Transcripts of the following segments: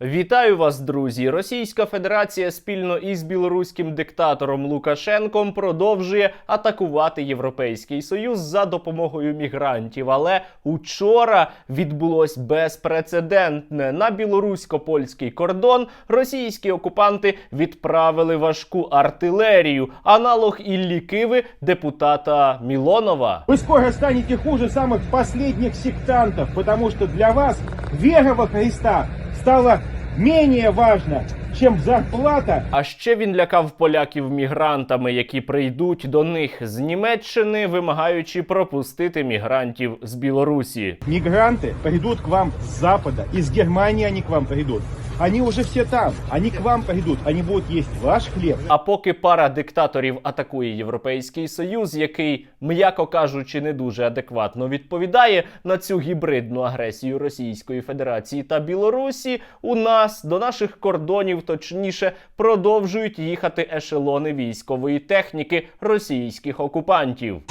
Вітаю вас, друзі! Російська Федерація спільно із білоруським диктатором Лукашенком продовжує атакувати Європейський Союз за допомогою мігрантів. Але учора відбулось безпрецедентне на білорусько-польський кордон. Російські окупанти відправили важку артилерію, аналог Іллі Киви депутата Мілонова. Вы скоро станете хуже самых последних сектантов, потому что для вас вера во Христа стала менее важна, чем зарплата А ще він лякав поляків мігрантами, які прийдуть до них з Німеччини, вимагаючи пропустити мігрантів з Білорусі. Мігранти прийдуть к вам з Запада, із Германії вони к вам придут. Они уже все там, они к вам придут, они будут есть ваш хлеб. А поки пара диктаторів атакує Європейський Союз, який, м'яко кажучи, не дуже адекватно відповідає на цю гібридну агресію Російської Федерації та Білорусі, у нас до наших кордонів, точніше, продовжують їхати ешелони військової техніки російських окупантів.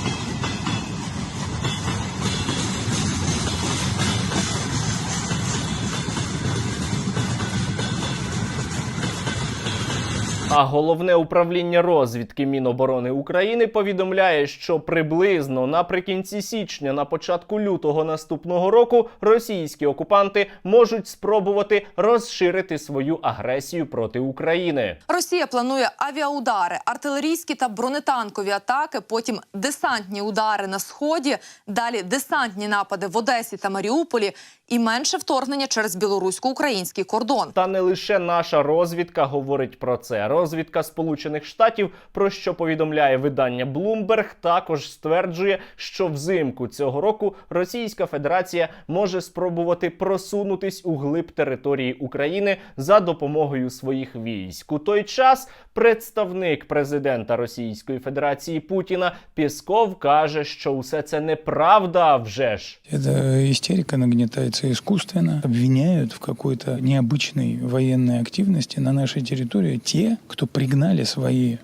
А головне управління розвідки Міноборони України повідомляє, що приблизно наприкінці січня, на початку лютого наступного року, російські окупанти можуть спробувати розширити свою агресію проти України. Росія планує авіаудари, артилерійські та бронетанкові атаки, потім десантні удари на сході, далі десантні напади в Одесі та Маріуполі і менше вторгнення через білорусько-український кордон. Та не лише наша розвідка говорить про це. Розвідка Сполучених Штатів, про що повідомляє видання Bloomberg, також стверджує, що взимку цього року Російська Федерація може спробувати просунутись у глиб території України за допомогою своїх військ. У той час представник президента Російської Федерації Путіна Пєсков каже, що усе це неправда. Вже ж. Эта истерика нагнетается искусственно. Обвиняют в какой-то необычной военной активности на нашей территории те, кто пригнали свои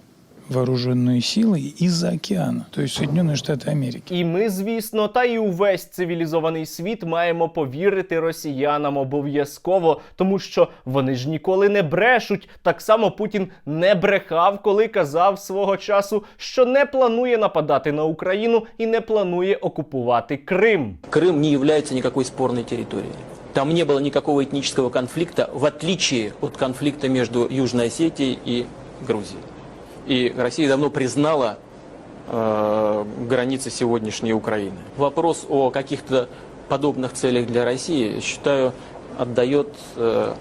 вооруженные силы из-за океана, то есть Соединенные Штаты Америки. І ми, звісно, та й увесь цивілізований світ маємо повірити росіянам обов'язково, тому що вони ж ніколи не брешуть. Так само Путін не брехав, коли казав свого часу, що не планує нападати на Україну і не планує окупувати Крим. Крым не является никакой спорной территорией. Там не было никакого этнического конфликта, в отличие от конфликта между Южной Осетией и Грузией. И Россия давно признала э, границы сегодняшней Украины. Вопрос о каких-то подобных целях для России, считаю, отдает э,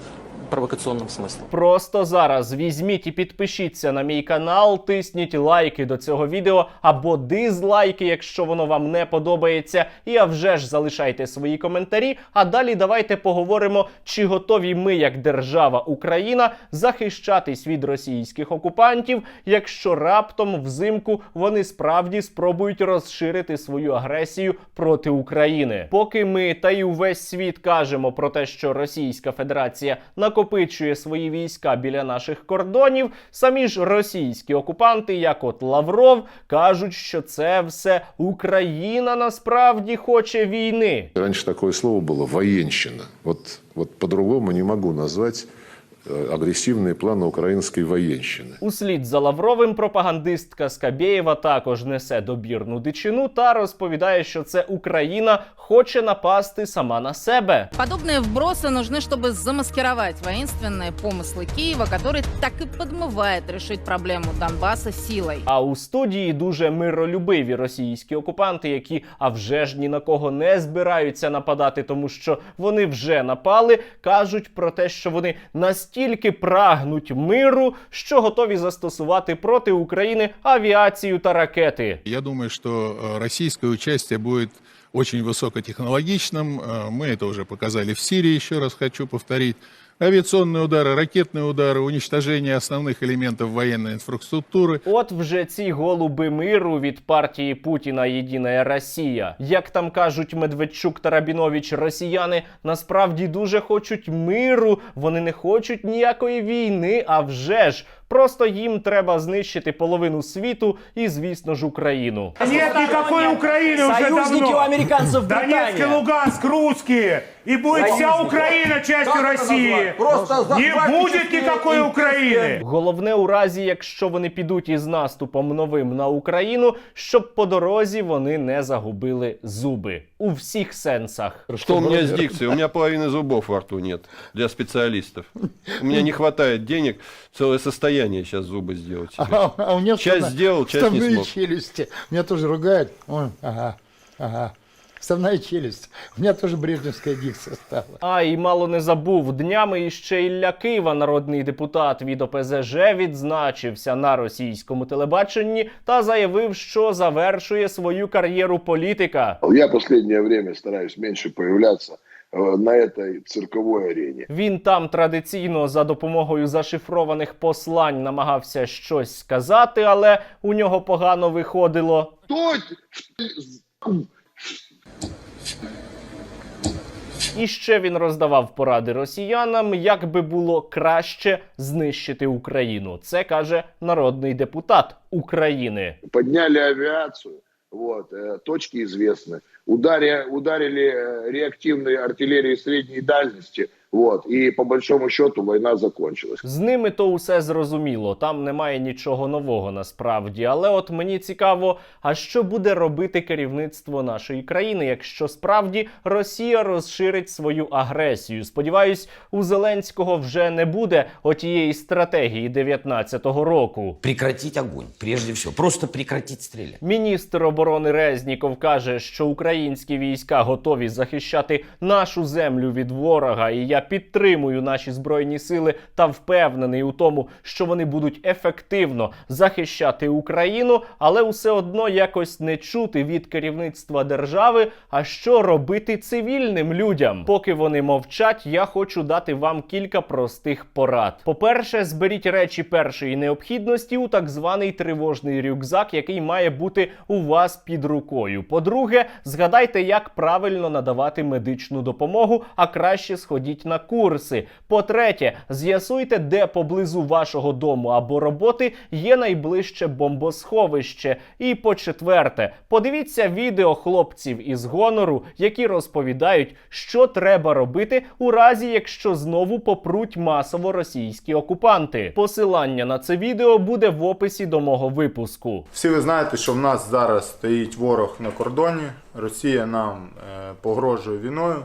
провокационным смыслом. Просто зараз візьміть і підпишіться на мій канал, тисніть лайки до цього відео або дизлайки, якщо воно вам не подобається. І а вже ж залишайте свої коментарі. А далі давайте поговоримо, чи готові ми, як держава Україна, захищатись від російських окупантів, якщо раптом взимку вони справді спробують розширити свою агресію проти України. Поки ми та й увесь світ кажемо про те, що Російська Федерація накопичує свої війська біля наших кордонів, самі ж російські окупанти, як от Лавров, кажуть, що це все Україна насправді хоче війни. Раніше такое слово було воєнщина. От, от по-другому не можу назвать э, агрессивные планы украинской военщины. Услід за Лавровим пропагандистка Скабєєва також несе добірну дичину та розповідає, що це Україна хоче напасти сама на себе. Подобные вбросы нужны, чтобы замаскировать воинственные помыслы Киева, который так и подмывает решить проблему Донбасса силой. А у студії дуже миролюбиві російські окупанти, які а вже ж ні на кого не збираються нападати, тому що вони вже напали, кажуть про те, що вони настільки прагнуть миру, що готові застосувати проти України авіацію та ракети. Я думаю, что э, российское участие будет очень высокотехнологичным. Э, Мы это уже показали в Сирии, еще раз хочу повторить. Авиационные удары, ракетные удары, уничтожение основных элементов военной инфраструктуры. От вже ці голуби миру від партії Путіна Єдина Росія. Як там кажуть Медведчук та Рабінович, росіяни насправді дуже хочуть миру. Вони не хочуть ніякої війни. А вже ж просто їм треба знищити половину світу і, звісно ж, Україну. Нет никакой Украины уже Союзники давно. у американцев Донецк и Британия. Луганск русские. и будет вся Украина частью России. Не будет никакой Украины. Головне у разі, якщо вони підуть із наступом новим на Україну, щоб по дорозі вони не загубили зуби у всіх сенсах. Что у меня с дикцией? У меня половины зубов во рту нет для специалистов. У меня не хватает денег целое состояние сейчас зубы сделать себе. А, а у меня Часть вставна- сделал, часть не вставные смог. челюсти. Меня тоже ругают. Ой, ага, ага. Вставная челюсть. У меня тоже брежневская дикция стала. А і мало не забув днями іще Ілля Кива, народний депутат від ОПЗЖ, відзначився на російському телебаченні та заявив, що завершує свою кар'єру політика. Я последнее время стараюсь меньше появляться э, на этой цирковой арене. Він там традиційно за допомогою зашифрованих послань намагався щось сказати, але у нього погано виходило. Кто І ще він роздавав поради росіянам, як би було краще знищити Україну. Це каже народний депутат України. подняли авиацию, вот, э, точки известны, удари, ударили э, реактивной артиллерией средней дальности, вот, и по большому счету война закончилась. З ними то усе зрозуміло, там немає нічого нового насправді. Але от мені цікаво, а що буде робити керівництво нашої країни, якщо справді Росія розширить свою агресію? Сподіваюсь, у Зеленського вже не буде отієї стратегії 19-го року. Прекратить огонь, прежде всего. Просто прекратить стрелять. Міністр оборони Резніков каже, що українські війська готові захищати нашу землю від ворога, і я підтримую наші збройні сили та впевнений у тому, що вони будуть ефективно захищати Україну, але все одно якось не чути від керівництва держави, а що робити цивільним людям. Поки вони мовчать, я хочу дати вам кілька простих порад. По-перше, зберіть речі першої необхідності у так званий тривожний рюкзак, який має бути у вас під рукою. По-друге, згадайте, як правильно надавати медичну допомогу, а краще сходіть на курси. По-третє, з'ясуйте, де поблизу вашого дому або роботи є найближче бомбосховище. І по-четверте, подивіться відео хлопців із гонору, які розповідають, що треба робити у разі, якщо знову попруть масово російські окупанти. Посилання на це відео буде в описі до мого випуску. Всі ви знаєте, що в нас зараз стоїть ворог на кордоні. Росія нам е, погрожує війною.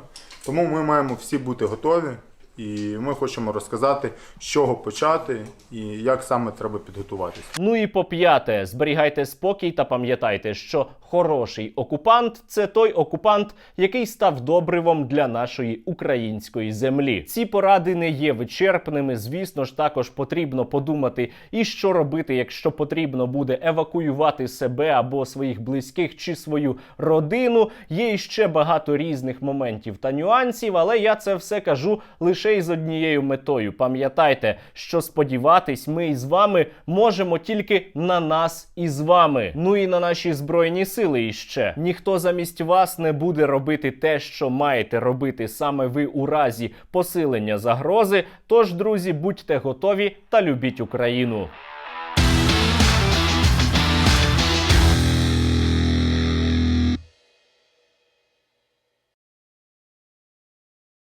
Тому ми маємо всі бути готові. І ми хочемо розказати, з чого почати і як саме треба підготуватися. Ну і по п'яте, зберігайте спокій та пам'ятайте, що хороший окупант це той окупант, який став добривом для нашої української землі. Ці поради не є вичерпними. Звісно ж, також потрібно подумати, і що робити, якщо потрібно буде евакуювати себе або своїх близьких чи свою родину. Є іще багато різних моментів та нюансів, але я це все кажу лише із однією метою. Пам'ятайте, що сподіватись ми із вами можемо тільки на нас із вами. Ну і на наші збройні сили іще. Ніхто замість вас не буде робити те, що маєте робити саме ви у разі посилення загрози. Тож, друзі, будьте готові та любіть Україну.